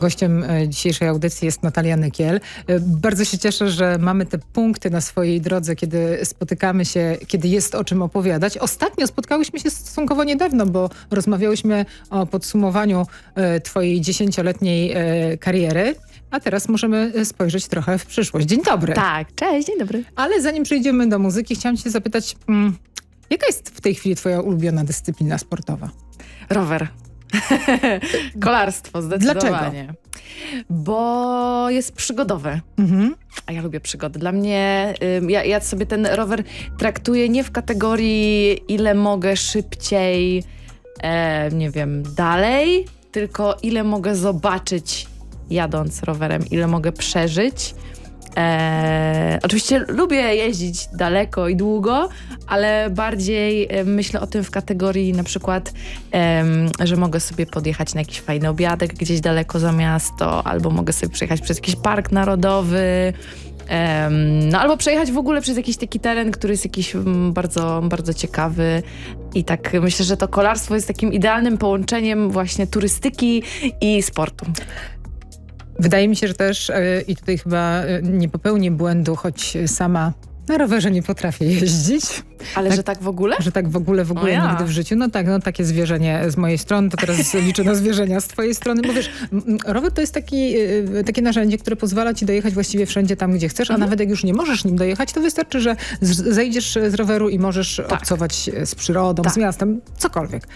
Gościem e, dzisiejszej audycji jest Natalia Nykiel. E, bardzo się cieszę, że mamy te punkty na swojej drodze, kiedy spotykamy się, kiedy jest o czym opowiadać. Ostatnio spotkałyśmy się stosunkowo niedawno, bo rozmawiałyśmy o podsumowaniu e, twojej dziesięcioletniej kariery. A teraz możemy spojrzeć trochę w przyszłość. Dzień dobry. Tak, cześć, dzień dobry. Ale zanim przejdziemy do muzyki, chciałam cię zapytać, mm, jaka jest w tej chwili twoja ulubiona dyscyplina sportowa? Rower. Kolarstwo, zdecydowanie. Dlaczego? Bo jest przygodowe. Mhm. A ja lubię przygody. Dla mnie, ja, ja sobie ten rower traktuję nie w kategorii ile mogę szybciej, e, nie wiem, dalej, tylko ile mogę zobaczyć jadąc rowerem, ile mogę przeżyć. E, oczywiście lubię jeździć daleko i długo, ale bardziej e, myślę o tym w kategorii na przykład, że mogę sobie podjechać na jakiś fajny obiadek gdzieś daleko za miasto, albo mogę sobie przejechać przez jakiś park narodowy. No albo przejechać w ogóle przez jakiś taki teren, który jest jakiś mm, bardzo, bardzo ciekawy. I tak myślę, że to kolarstwo jest takim idealnym połączeniem właśnie turystyki i sportu. Wydaje mi się, że też e, i tutaj chyba e, nie popełnię błędu, choć sama na rowerze nie potrafię jeździć. Ale tak, że tak w ogóle? Że tak w ogóle, w ogóle ja. nigdy w życiu. No tak, no takie zwierzenie z mojej strony, to teraz liczę na zwierzenia z twojej strony. Bo wiesz, rower to jest taki, e, takie narzędzie, które pozwala ci dojechać właściwie wszędzie tam, gdzie chcesz, mhm. a nawet jak już nie możesz nim dojechać, to wystarczy, że zejdziesz z roweru i możesz tak. obcować z przyrodą, tak. z miastem, cokolwiek.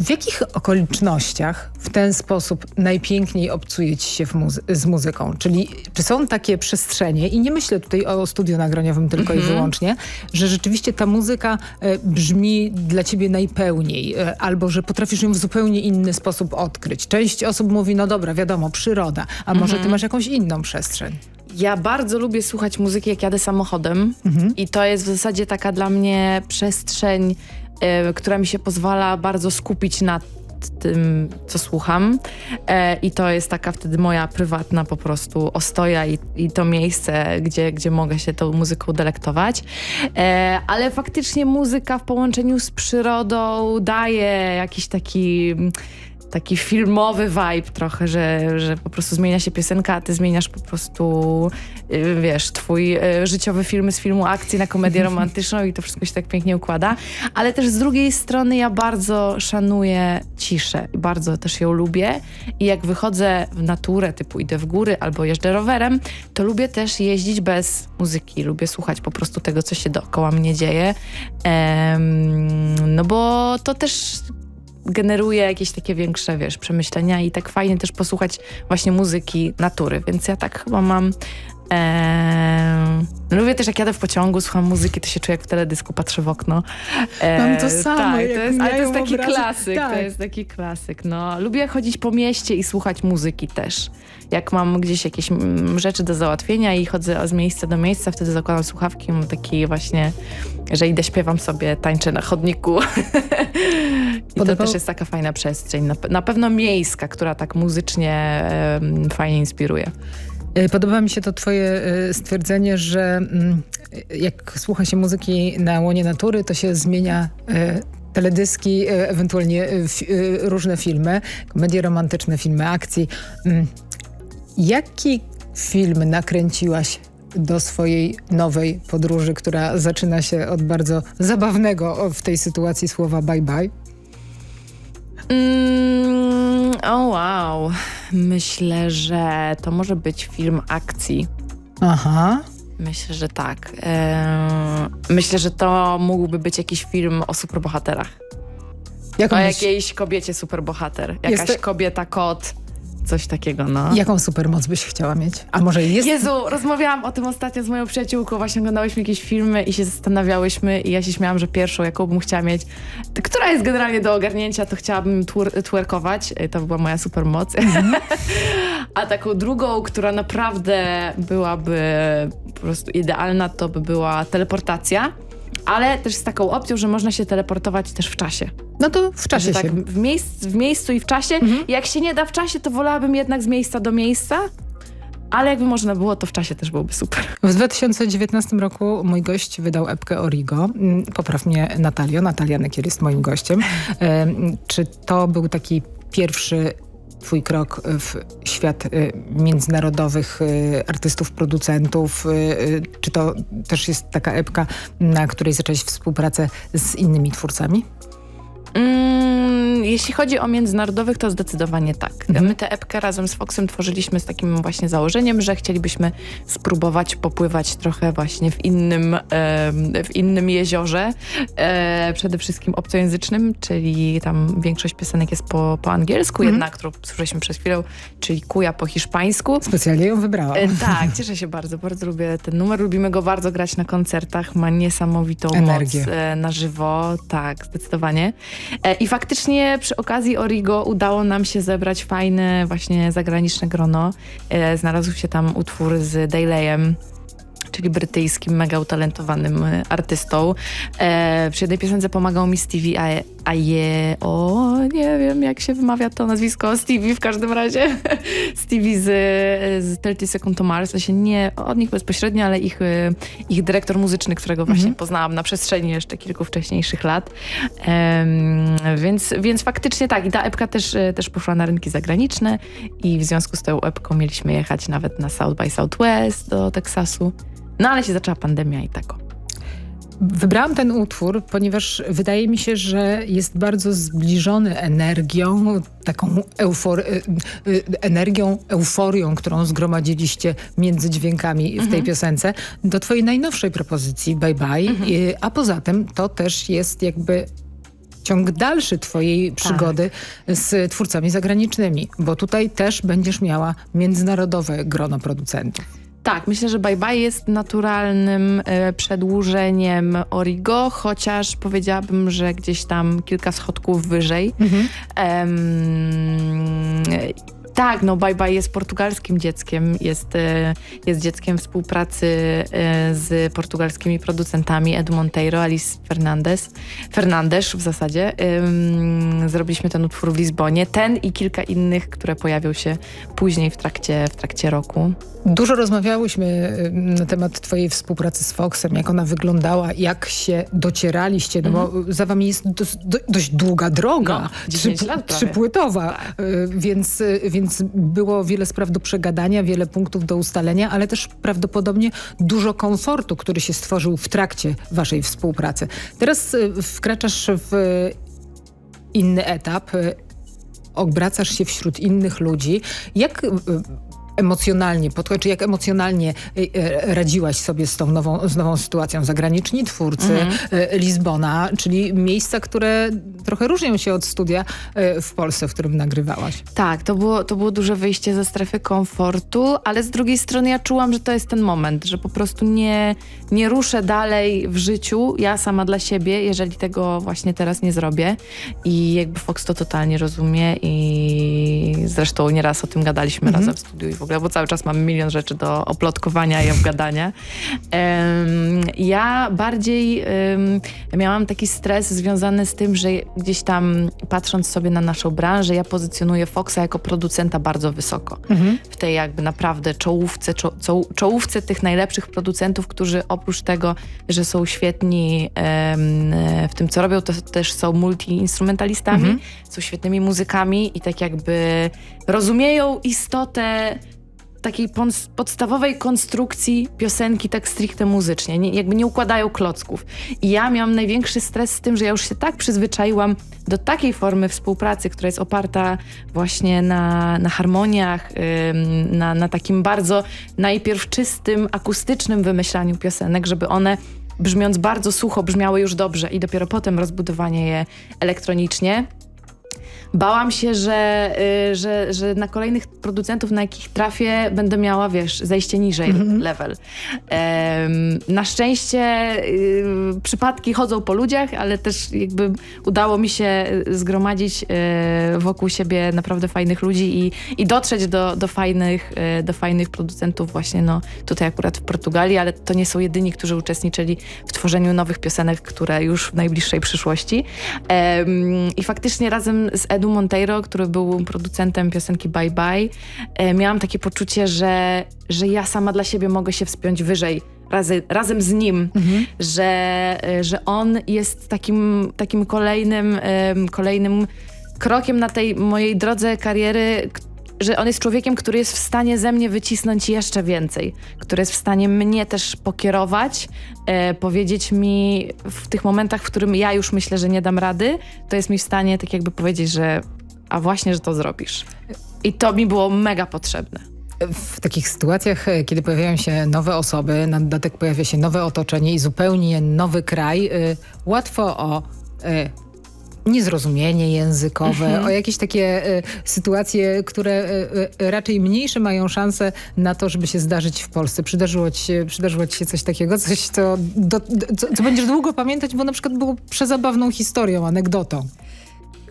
W jakich okolicznościach w ten sposób najpiękniej obcuje ci się muzy z muzyką? Czyli czy są takie przestrzenie, i nie myślę tutaj o studiu nagraniowym tylko mm -hmm. i mhm. wyłącznie, że rzeczywiście ta muzyka e, brzmi dla ciebie najpełniej, e, albo że potrafisz ją w zupełnie inny sposób odkryć. Część osób mówi, no dobra, wiadomo, przyroda, a może mm -hmm. ty mhm. masz jakąś inną przestrzeń? Ja bardzo lubię słuchać muzyki, jak jadę samochodem -hmm. i to jest w zasadzie taka dla mnie przestrzeń E, która mi się pozwala bardzo skupić na tym, co słucham e, i to jest taka wtedy moja prywatna po prostu ostoja i, i to miejsce, gdzie, gdzie mogę się tą muzyką delektować. E, ale faktycznie muzyka w połączeniu z przyrodą daje jakiś taki taki filmowy vibe trochę, że, że po prostu zmienia się piosenka, a ty zmieniasz po prostu, y, wiesz, twój y, życiowy film z filmu akcji na komedię romantyczną i to wszystko się tak pięknie układa. Ale też z drugiej strony ja bardzo szanuję ciszę bardzo też ją lubię i jak wychodzę w naturę, typu idę w góry albo jeżdżę rowerem, to lubię też jeździć bez muzyki, lubię słuchać po prostu tego, co się dookoła mnie dzieje. no bo to też generuje jakieś takie większe, wiesz, przemyślenia i tak fajnie też posłuchać właśnie muzyki natury, więc ja tak chyba mam lubię też jak jadę w pociągu, słucham muzyki, to się czuję jak w teledysku, patrzę w okno. Eee, Mam to samo. Tak, to jest, ale to jest taki obrazy. klasyk, tak. to jest taki klasyk. No. Lubię chodzić po mieście i słuchać muzyki też. Jak mam gdzieś jakieś rzeczy do załatwienia i chodzę z miejsca do miejsca, wtedy zakładam słuchawki, mam taki właśnie, że idę, śpiewam sobie, tańczę na chodniku. I to też jest taka fajna przestrzeń. Na, na pewno miejska, która tak muzycznie um, fajnie inspiruje. E, podoba mi się to twoje e, stwierdzenie, że mm, jak słucha się muzyki na łonie natury, to się zmienia e, teledyski, ewentualnie różne filmy, komedie romantyczne, filmy akcji. Mm, jaki film nakręciłaś do swojej nowej podróży, która zaczyna się od bardzo zabawnego w tej sytuacji słowa bye bye? Mm, oh wow. Myślę, że to może być film akcji. Aha. Myślę, że tak. Myślę, że to mógłby być jakiś film o superbohaterach. Jak o jakiejś kobiecie superbohater. Jakaś kobieta kot Coś takiego, no. Jaką supermoc byś chciała mieć? A może jest... Jezu, rozmawiałam o tym ostatnio z moją przyjaciółką, właśnie oglądałyśmy jakieś filmy i się zastanawiałyśmy i ja się śmiałam, że pierwszą, jaką bym chciała mieć, która jest generalnie do ogarnięcia, to chciałabym twerkować, to była moja supermoc. Mm -hmm. A taką drugą, która naprawdę byłaby po prostu idealna, to by była teleportacja ale też z taką opcją, że można się teleportować też w czasie. No to w czasie tak, się. W, miejsc, w miejscu i w czasie. Mhm. Jak się nie da w czasie, to wolałabym jednak z miejsca do miejsca. Ale jakby można było, to w czasie też byłoby super. W 2019 roku mój gość wydał epkę Origo. Mm, popraw mnie Natalio. Natalia Nekiel jest moim gościem. Czy to był taki pierwszy twój krok w świat y, międzynarodowych y, artystów, producentów? Y, Czy to też jest taka epka, na której zaczęłaś współpracę z innymi twórcami? Mm, jeśli chodzi o międzynarodowych, to zdecydowanie tak. Mhm. My tę epkę razem z Foxem tworzyliśmy z takim właśnie założeniem, że chcielibyśmy spróbować popływać trochę właśnie w innym, w innym jeziorze, e, przede wszystkim obcojęzycznym, czyli tam większość piosenek jest po, po angielsku, Mhm. jedna, którą słyszeliśmy przed chwilą, czyli Kuja po hiszpańsku. Specjalnie ją wybrałam. E, tak, cieszę się bardzo, bardzo lubię ten numer. Lubimy go bardzo grać na koncertach, ma niesamowitą Energię. moc e, na żywo, tak, zdecydowanie. I faktycznie przy okazji Origo udało nam się zebrać fajne właśnie zagraniczne grono. E, Znalazł się tam utwór z Dayleyem, czyli brytyjskim, mega utalentowanym e, artystą. E, przy jednej piosence pomagał mi Stevie Aye, Aye, o nie wiem jak się wymawia to nazwisko, Stevie w każdym razie. Stevie z, z 30 Second to Mars, to się nie od nich bezpośrednio, ale ich, e, ich dyrektor muzyczny, którego właśnie poznałam na przestrzeni jeszcze kilku wcześniejszych lat. Em, więc, więc faktycznie tak, i ta epka też, e, też poszła na rynki zagraniczne i w związku z tą epką mieliśmy jechać nawet na South by Southwest do Teksasu. No ale się zaczęła pandemia i tak. Wybrałam ten utwór, ponieważ wydaje mi się, że jest bardzo zbliżony energią, taką eufor, y, y, energią, euforią, którą zgromadziliście między dźwiękami w tej piosence, do twojej najnowszej propozycji Bye Bye. Y, A poza tym to też jest jakby ciąg dalszy twojej przygody z twórcami zagranicznymi, bo tutaj też będziesz miała międzynarodowe grono producentów. Tak, myślę, że Bye Bye jest naturalnym e, przedłużeniem Origo, chociaż powiedziałabym, że gdzieś tam kilka schodków wyżej. Em, tak, no Bye Bye jest portugalskim dzieckiem, jest, e, jest dzieckiem współpracy e, z portugalskimi producentami Edu Monteiro, Alice Fernandez, Fernandes w zasadzie. Zrobiliśmy ten utwór w Lizbonie, ten i kilka innych, które pojawią się później w trakcie, w trakcie roku. Dużo rozmawiałyśmy na temat twojej współpracy z Foxem, jak ona wyglądała, jak się docieraliście, no bo za wami jest dos, do, dość długa droga, Mhm. No, 10 lat prawie. trzypłytowa, Tak. y, więc, y, więc było wiele spraw do przegadania, wiele punktów do ustalenia, ale też prawdopodobnie dużo komfortu, który się stworzył w trakcie waszej współpracy. Teraz y, wkraczasz w inny etap, y, obracasz się wśród innych ludzi. Jak y, emocjonalnie, podchodzi, czy jak emocjonalnie y, y, radziłaś sobie z tą nową, z nową sytuacją? Zagraniczni twórcy, y, Lizbona, czyli miejsca, które trochę różnią się od studia w Polsce, w którym nagrywałaś. Tak, to było, to było duże wyjście ze strefy komfortu, ale z drugiej strony ja czułam, że to jest ten moment, że po prostu nie, nie ruszę dalej w życiu, ja sama dla siebie, jeżeli tego właśnie teraz nie zrobię. I jakby Fox to totalnie rozumie i zresztą nieraz o tym gadaliśmy razem w studiu i w ogóle, bo cały czas mam milion rzeczy do oplotkowania i obgadania. Em, ja bardziej em, miałam taki stres związany z tym, że gdzieś tam patrząc sobie na naszą branżę, ja pozycjonuję Foxa jako producenta bardzo wysoko. W tej jakby naprawdę czołówce, czo, czo, czołówce tych najlepszych producentów, którzy oprócz tego, że są świetni em, w tym, co robią, to też są multi-instrumentalistami, są świetnymi muzykami i tak jakby rozumieją istotę takiej podstawowej konstrukcji piosenki tak stricte muzycznie, nie, jakby nie układają klocków. I ja miałam największy stres z tym, że ja już się tak przyzwyczaiłam do takiej formy współpracy, która jest oparta właśnie na, na harmoniach, ym, na, na takim bardzo najpierw czystym, akustycznym wymyślaniu piosenek, żeby one brzmiąc bardzo sucho brzmiały już dobrze i dopiero potem rozbudowanie je elektronicznie. Bałam się, że, y, że, że na kolejnych producentów, na jakich trafię, będę miała, wiesz, zejście niżej level. Em, na szczęście y, przypadki chodzą po ludziach, ale też jakby udało mi się zgromadzić y, wokół siebie naprawdę fajnych ludzi i, i dotrzeć do, do, fajnych, y, do fajnych producentów właśnie no, tutaj akurat w Portugalii, ale to nie są jedyni, którzy uczestniczyli w tworzeniu nowych piosenek, które już w najbliższej przyszłości. I faktycznie razem z Edu Monteiro, który był producentem piosenki Bye Bye, e, miałam takie poczucie, że, że ja sama dla siebie mogę się wspiąć wyżej razy, razem z nim, że, e, że on jest takim, takim kolejnym, kolejnym krokiem na tej mojej drodze kariery, że on jest człowiekiem, który jest w stanie ze mnie wycisnąć jeszcze więcej, który jest w stanie mnie też pokierować, e, powiedzieć mi w tych momentach, w którym ja już myślę, że nie dam rady, to jest mi w stanie tak jakby powiedzieć, że a właśnie, że to zrobisz. I to mi było mega potrzebne. W takich sytuacjach, e, kiedy pojawiają się nowe osoby, na dodatek pojawia się nowe otoczenie i zupełnie nowy kraj, y, łatwo o y, niezrozumienie językowe, o jakieś takie y, sytuacje, które y, y, raczej mniejsze mają szanse na to, żeby się zdarzyć w Polsce. Przydarzyło ci się, przydarzyło ci się coś takiego, coś, co, do, co, co będziesz długo pamiętać, bo na przykład było przezabawną historią, anegdotą.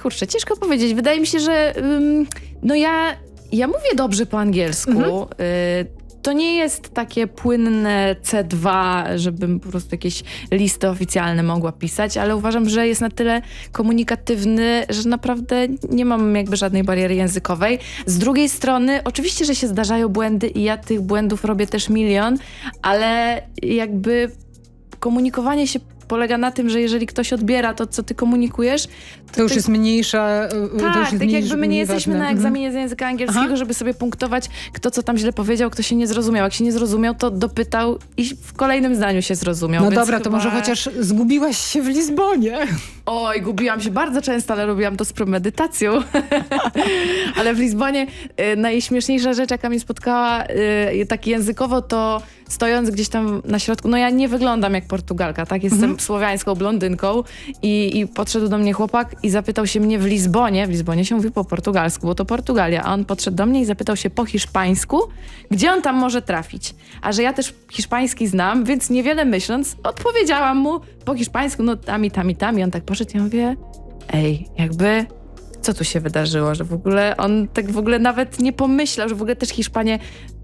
Kurczę, ciężko powiedzieć. Wydaje mi się, że ym, no ja, ja mówię dobrze po angielsku. Y, to nie jest takie płynne C2, żebym po prostu jakieś listy oficjalne mogła pisać, ale uważam, że jest na tyle komunikatywny, że naprawdę nie mam jakby żadnej bariery językowej. Z drugiej strony, oczywiście, że się zdarzają błędy i ja tych błędów robię też milion, ale jakby komunikowanie się polega na tym, że jeżeli ktoś odbiera to, co ty komunikujesz, To już ty- jest mniejsza... y, to już tak, tak jakby my nie jesteśmy ważne. na Mhm. egzaminie z języka angielskiego, Aha. żeby sobie punktować, kto co tam źle powiedział, kto się nie zrozumiał. Jak się nie zrozumiał, to dopytał i w kolejnym zdaniu się zrozumiał. No dobra, to chyba- może chociaż zgubiłaś się w Lizbonie. Oj, gubiłam się bardzo często, ale robiłam to z premedytacją. ale w Lizbonie y, najśmieszniejsza rzecz, jaka mnie spotkała y, tak językowo, to stojąc gdzieś tam na środku, no ja nie wyglądam jak Portugalka, tak? Jestem słowiańską blondynką i, i podszedł do mnie chłopak i zapytał się mnie w Lizbonie, w Lizbonie się mówi po portugalsku, bo to Portugalia, a on podszedł do mnie i zapytał się po hiszpańsku, gdzie on tam może trafić. A że ja też hiszpański znam, więc niewiele myśląc, odpowiedziałam mu po hiszpańsku, no tam i tam i tam i on tak poszedł i ja mówię, ej, jakby co tu się wydarzyło, że w ogóle on tak w ogóle nawet nie pomyślał, że w ogóle też Hiszpanie,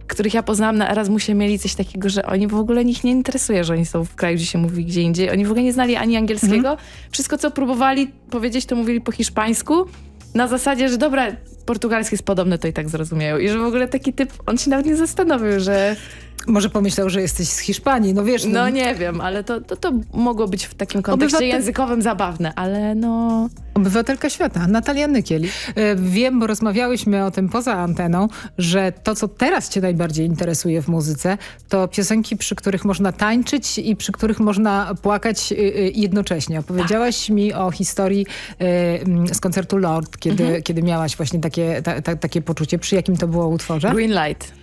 których ja poznałam na Erasmusie, mieli coś takiego, że oni w ogóle nich nie interesuje, że oni są w kraju, gdzie się mówi gdzie indziej. Oni w ogóle nie znali ani angielskiego. Wszystko, co próbowali powiedzieć, to mówili po hiszpańsku. Na zasadzie, że dobra, portugalski jest podobny, to i tak zrozumieją. I że w ogóle taki typ, on się nawet nie zastanowił, że Może pomyślał, że jesteś z Hiszpanii, no wiesz. no nie wiem, ale to, to, to mogło być w takim kontekście Obywatel- językowym zabawne, ale no... Obywatelka świata, Natalia Nykiel. E, Wiem, bo rozmawiałyśmy o tym poza anteną, że to, co teraz cię najbardziej interesuje w muzyce, to piosenki, przy których można tańczyć i przy których można płakać y, y, jednocześnie. Opowiedziałaś mi o historii y, mm, z koncertu Lord, kiedy, kiedy miałaś właśnie takie, ta, ta, takie poczucie. Przy jakim to było utworze? Green light.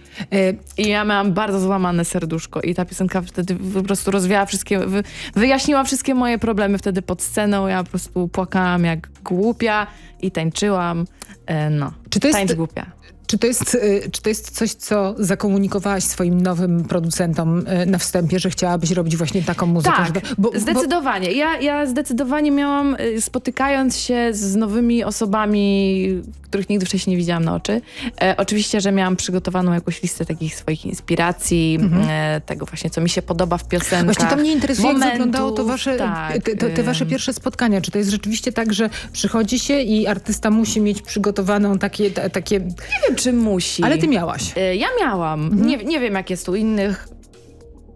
I ja miałam bardzo złamane serduszko i ta piosenka wtedy po prostu rozwiała wszystkie, wy, wyjaśniła wszystkie moje problemy wtedy pod sceną. Ja po prostu płakałam jak głupia i tańczyłam. E, no, Czy to jest- tańcz głupia. Czy to, jest, y, czy to jest coś, co zakomunikowałaś swoim nowym producentom y, na wstępie, że chciałabyś robić właśnie taką muzykę? Tak, żeby- bo, bo, zdecydowanie. Ja, ja zdecydowanie miałam, y, spotykając się z nowymi osobami, których nigdy wcześniej nie widziałam na oczy, e, oczywiście, że miałam przygotowaną jakąś listę takich swoich inspiracji, e, tego właśnie, co mi się podoba w piosenkach. Właśnie to mnie interesuje, jak momentów, wyglądało to wasze, tak, te, te, te wasze pierwsze spotkania. Czy to jest rzeczywiście tak, że przychodzi się i artysta musi mieć przygotowaną takie... ta- takie... Nie wiem, czy musi. Ale ty miałaś. E, Ja miałam. Mhm. Nie, nie wiem, jak jest u innych,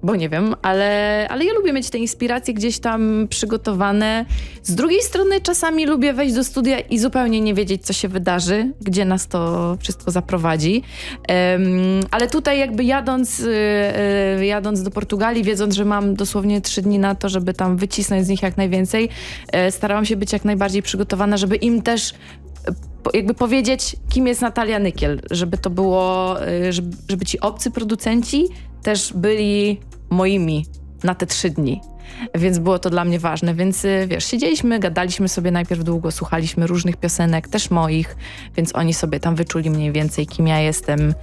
bo nie wiem, ale, ale ja lubię mieć te inspiracje gdzieś tam przygotowane. Z drugiej strony czasami lubię wejść do studia i zupełnie nie wiedzieć, co się wydarzy, gdzie nas to wszystko zaprowadzi. Em, ale tutaj jakby jadąc, y, y, jadąc do Portugalii, wiedząc, że mam dosłownie trzy dni na to, żeby tam wycisnąć z nich jak najwięcej, e, starałam się być jak najbardziej przygotowana, żeby im też jakby powiedzieć, kim jest Natalia Nykiel, żeby to było, y, żeby, żeby ci obcy producenci też byli moimi na te trzy dni. Więc było to dla mnie ważne. Więc y, wiesz, siedzieliśmy, gadaliśmy sobie najpierw długo, słuchaliśmy różnych piosenek, też moich, więc oni sobie tam wyczuli mniej więcej, kim ja jestem.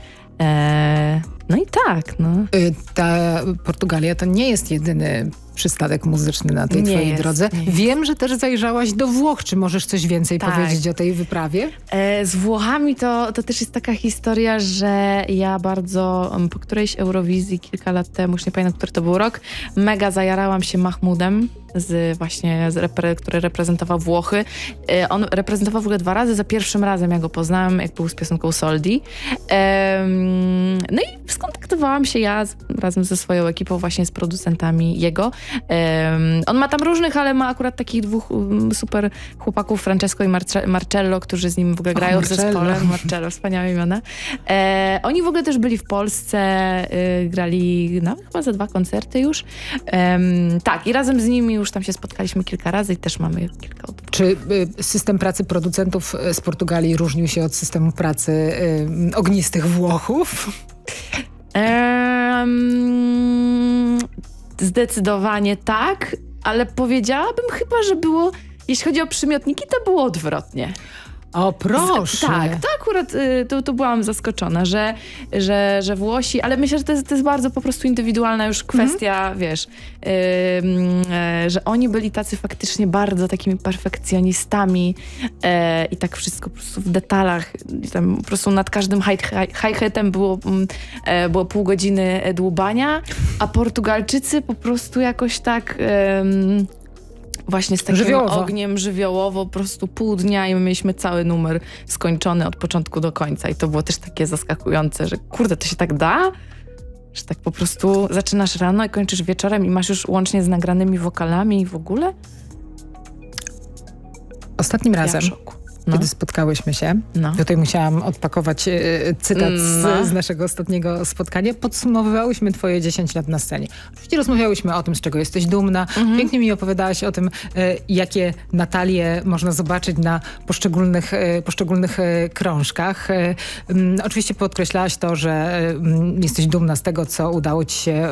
E, no i tak, no. Y, Ta Portugalia to nie jest jedyny przystanek muzyczny na tej Nie twojej jest, drodze. Wiem, że też zajrzałaś do Włoch. Czy możesz coś więcej Tak. powiedzieć o tej wyprawie? E, Z Włochami to, to też jest taka historia, że ja bardzo po którejś Eurowizji kilka lat temu, już nie pamiętam, który to był rok, mega zajarałam się Mahmudem, z właśnie, z repre, który reprezentował Włochy. E, On reprezentował w ogóle dwa razy. Za pierwszym razem ja go poznałam, jak był z piosenką Soldi. No i skontaktowałam skontaktowałam się ja z, razem ze swoją ekipą, właśnie z producentami jego. Em, on ma tam różnych, ale ma akurat takich dwóch um, super chłopaków, Francesco i Marce- Marcello, którzy z nim w ogóle grają w Marcello. zespole. Marcello, wspaniałe imiona. E, oni w ogóle też byli w Polsce, y, grali no, chyba za dwa koncerty już. Tak, i razem z nimi już tam się spotkaliśmy kilka razy i też mamy kilka odwrót. Czy y, system pracy producentów y, z Portugalii różnił się od systemu pracy ognistych Włochów? Em, zdecydowanie tak, ale powiedziałabym chyba, że było, jeśli chodzi o przymiotniki, to było odwrotnie. O proszę! Tak, to akurat y, to, to byłam zaskoczona, że, że, że Włosi, ale myślę, że to jest, to jest bardzo po prostu indywidualna już kwestia, wiesz, ym, e, że oni byli tacy faktycznie bardzo takimi perfekcjonistami e, i tak wszystko po prostu w detalach, tam po prostu nad każdym hi- hi- hi-hatem było, mm, e, było pół godziny dłubania, a Portugalczycy po prostu jakoś tak... Właśnie z takim Żywiołowo. ogniem żywiołowo, po prostu pół dnia i my mieliśmy cały numer skończony od początku do końca. I to było też takie zaskakujące, że kurde, to się tak da? Że tak po prostu zaczynasz rano i kończysz wieczorem i masz już łącznie z nagranymi wokalami i w ogóle? Ostatnim Ja razem, w szoku. No, kiedy spotkałyśmy się, no. Tutaj musiałam odpakować e, cytat No. z, z naszego ostatniego spotkania. Podsumowywałyśmy twoje 10 lat na scenie. Oczywiście rozmawiałyśmy o tym, z czego jesteś dumna. Mhm. Pięknie mi opowiadałaś o tym, e, jakie Natalie można zobaczyć na poszczególnych, e, poszczególnych krążkach. Mm, Oczywiście podkreślałaś to, że mm, jesteś dumna z tego, co udało ci się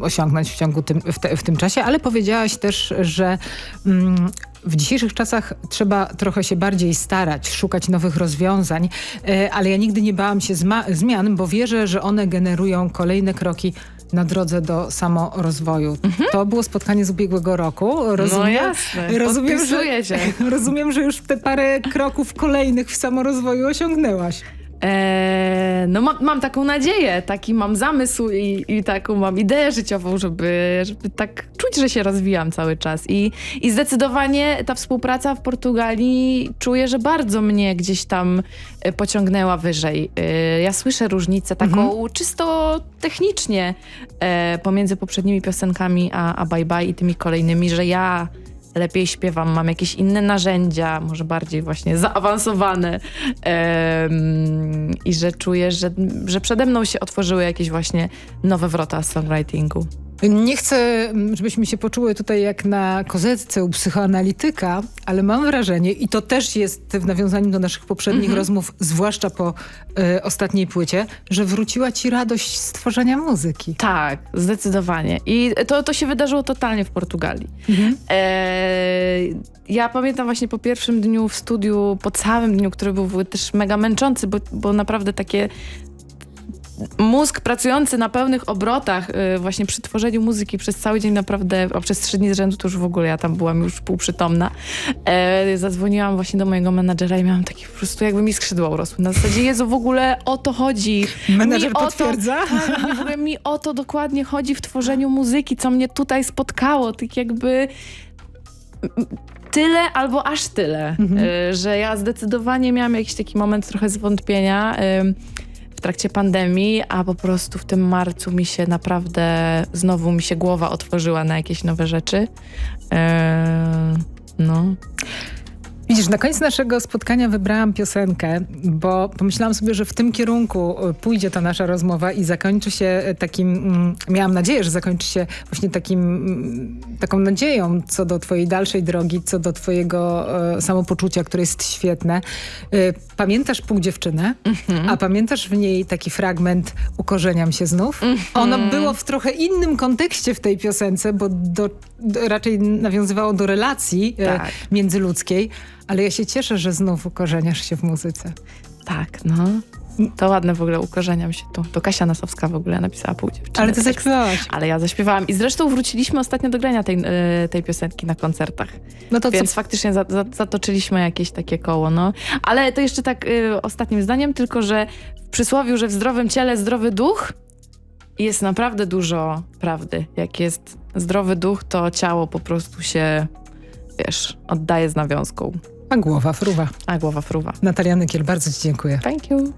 osiągnąć w ciągu tym, w, te, w tym czasie, ale powiedziałaś też, że mm, w dzisiejszych czasach trzeba trochę się bardziej starać, szukać nowych rozwiązań, e, ale ja nigdy nie bałam się zmian, bo wierzę, że one generują kolejne kroki na drodze do samorozwoju. To było spotkanie z ubiegłego roku. Rozumiem, no jasne, rozumiem, że, się. rozumiem, że już te parę kroków kolejnych w samorozwoju osiągnęłaś. Eee, no mam, mam taką nadzieję, taki mam zamysł i, i taką mam ideę życiową, żeby, żeby tak czuć, że się rozwijam cały czas. I, I zdecydowanie ta współpraca w Portugalii czuję, że bardzo mnie gdzieś tam e, pociągnęła wyżej. E, ja słyszę różnicę taką czysto technicznie e, pomiędzy poprzednimi piosenkami a, a Bye Bye i tymi kolejnymi, że ja lepiej śpiewam, mam jakieś inne narzędzia, może bardziej właśnie zaawansowane em, i że czuję, że, że przede mną się otworzyły jakieś właśnie nowe wrota songwritingu. Nie chcę, mm, żebyśmy się poczuły tutaj jak na kozetce u psychoanalityka, ale mam wrażenie, i to też jest w nawiązaniu do naszych poprzednich rozmów, zwłaszcza po e, ostatniej płycie, że wróciła ci radość z tworzenia muzyki. Tak, zdecydowanie. I to, to się wydarzyło totalnie w Portugalii. E, ja pamiętam właśnie po pierwszym dniu w studiu, po całym dniu, który był też mega męczący, bo, bo naprawdę takie mózg pracujący na pełnych obrotach y, właśnie przy tworzeniu muzyki przez cały dzień naprawdę, a przez trzy dni z rzędu to już w ogóle ja tam byłam już półprzytomna. E, zadzwoniłam właśnie do mojego menadżera i miałam takie po prostu jakby mi skrzydła urosły. Na zasadzie Jezu, w ogóle o to chodzi. Menadżer Mi o to- potwierdza? tak, w ogóle mi o to dokładnie chodzi w tworzeniu muzyki, co mnie tutaj spotkało. Tak jakby tyle albo aż tyle, y, że ja zdecydowanie miałam jakiś taki moment trochę zwątpienia y, w trakcie pandemii, a po prostu w tym marcu mi się naprawdę znowu mi się głowa otworzyła na jakieś nowe rzeczy. Y, No. Widzisz, na koniec naszego spotkania wybrałam piosenkę, bo pomyślałam sobie, że w tym kierunku e, pójdzie ta nasza rozmowa i zakończy się e, takim, mm, miałam nadzieję, że zakończy się właśnie takim, mm, taką nadzieją co do twojej dalszej drogi, co do twojego e, samopoczucia, które jest świetne. E, pamiętasz Pół dziewczynę, a pamiętasz w niej taki fragment Ukorzeniam się znów? Ono było w trochę innym kontekście w tej piosence, bo do, raczej nawiązywało do relacji e, Tak. międzyludzkiej, ale ja się cieszę, że znów ukorzeniasz się w muzyce. Tak, no. To ładne w ogóle, ukorzeniam się tu. To Kasia Nasowska w ogóle napisała pół dziewczyny. Ale ty tekst. zaśpiewałaś. Ale ja zaśpiewałam. I zresztą wróciliśmy ostatnio do grania tej, e, tej piosenki na koncertach. No to Więc co? faktycznie za, za, zatoczyliśmy jakieś takie koło, no. Ale to jeszcze tak y, ostatnim zdaniem, tylko że w przysłowiu, że w zdrowym ciele zdrowy duch jest naprawdę dużo prawdy. Jak jest zdrowy duch, to ciało po prostu się, wiesz, oddaje z nawiązką. A głowa fruwa. A głowa fruwa. Natalia Nykiel, bardzo ci dziękuję. Thank you.